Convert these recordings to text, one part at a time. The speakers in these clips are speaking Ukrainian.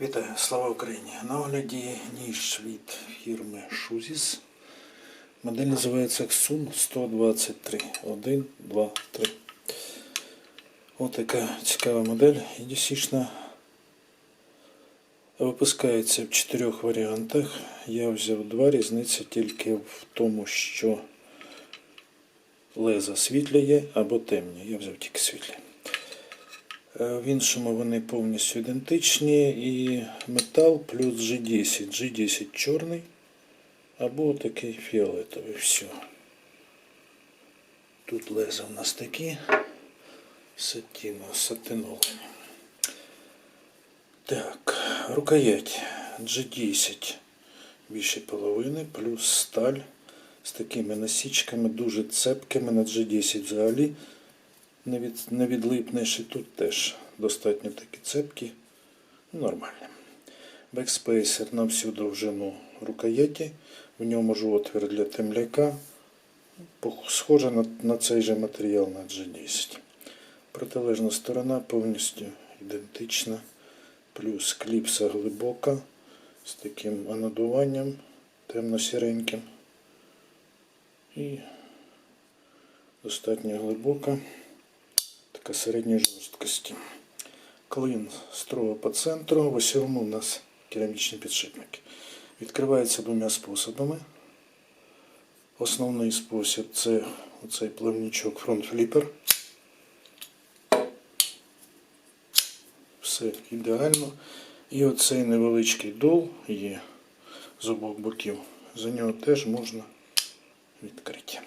Вітаю, слава Україні! На огляді ніж від фірми Шузіс. Модель називається Xun 123. 1, 2, 3. Ось така цікава модель EDC-шна. Випускається в чотирьох варіантах. Я взяв два, різниця тільки в тому, що леза світлі є або темні. Я взяв тільки світлі. Е, В іншому вони повністю ідентичні і метал плюс G10. G10 чорний або такий фіолетовий. Все. Тут леза в нас такі сатіно, сатиновані. Так, рукоять G10 більше половини, плюс сталь з такими насічками, дуже цепкими на G10 взагалі не, від, не відлипнеш і тут теж достатньо такі цепкі. Ну, Нормально. Бекспейсер на всю довжину рукояті. В ньому ж отвір для темляка. Схоже на, на цей же матеріал на G10. Протилежна сторона повністю ідентична. Плюс кліпса глибока з таким анодуванням темно-сіреньким. І достатньо глибока така середньої жорсткості. Клин строго по центру, в осьому у нас керамічні підшипники. Відкривається двома способами. Основний спосіб це оцей плавничок фронт-фліпер. Все ідеально. І оцей невеличкий дол є з обох боків. За нього теж можна відкрити.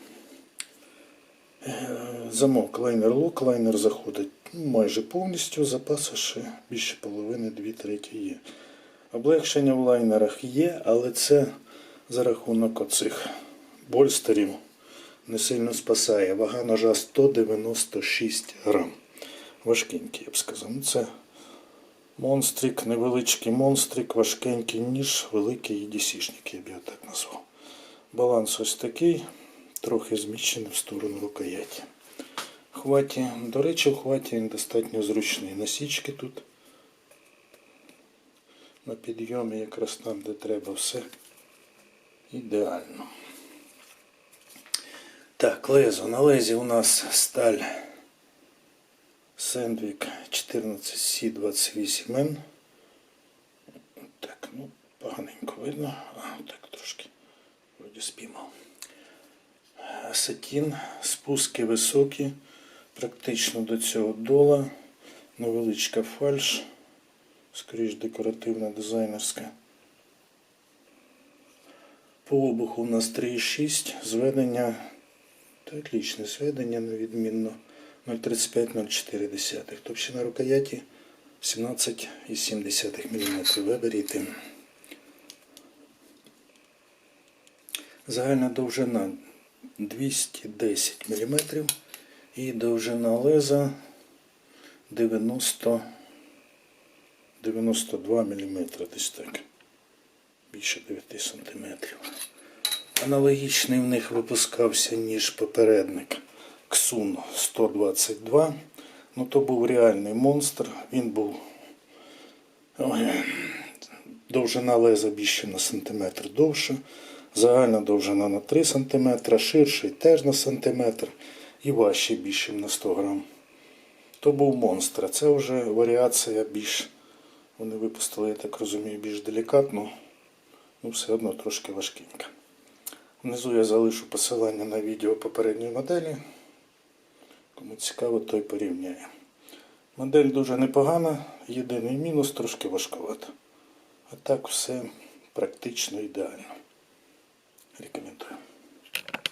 Замок лайнер лок, лайнер заходить майже повністю, запасу ще більше половини, дві треті є. Облегшення в лайнерах є, але це за рахунок оцих больстерів не сильно спасає. Вага ножа 196 грам. Важкенький, я б сказав. Ну, Це монстрик, невеличкий монстрик, важкенький ніж, великий EDC-шник, я б його так назвав. Баланс ось такий трохи зміщений в сторону рукояті. Хваті, до речі, в хваті він достатньо зручний. Насічки тут на підйомі, якраз там, де треба, все ідеально. Так, лезо. На лезі у нас сталь Сендвік 14C28N. Так, ну, поганенько видно. А, так трошки вроді спіймав сатін, спуски високі, практично до цього дола, невеличка фальш, скоріш декоративна дизайнерська. По обуху у нас 3,6, зведення, та отличне зведення, невідмінно 0,35-0,4. Товщина рукояті 17,7 мм. Виберіть. Загальна довжина 210 мм і довжина леза 90 92 мм десь так. Більше 9 см. Аналогічний в них випускався ніж попередник Xun 122. Ну то був реальний монстр. Він був ой, довжина леза більше на сантиметр довша. Загальна довжина на 3 см, ширший теж на сантиметр і важчий більше на 100 грам. То був монстр. Це вже варіація більш, вони випустили, я так розумію, більш делікатну, ну все одно трошки важкенька. Внизу я залишу посилання на відео попередньої моделі. Кому цікаво, той порівняє. Модель дуже непогана, єдиний мінус трошки важковато. А так все практично ідеально. Рекомендую.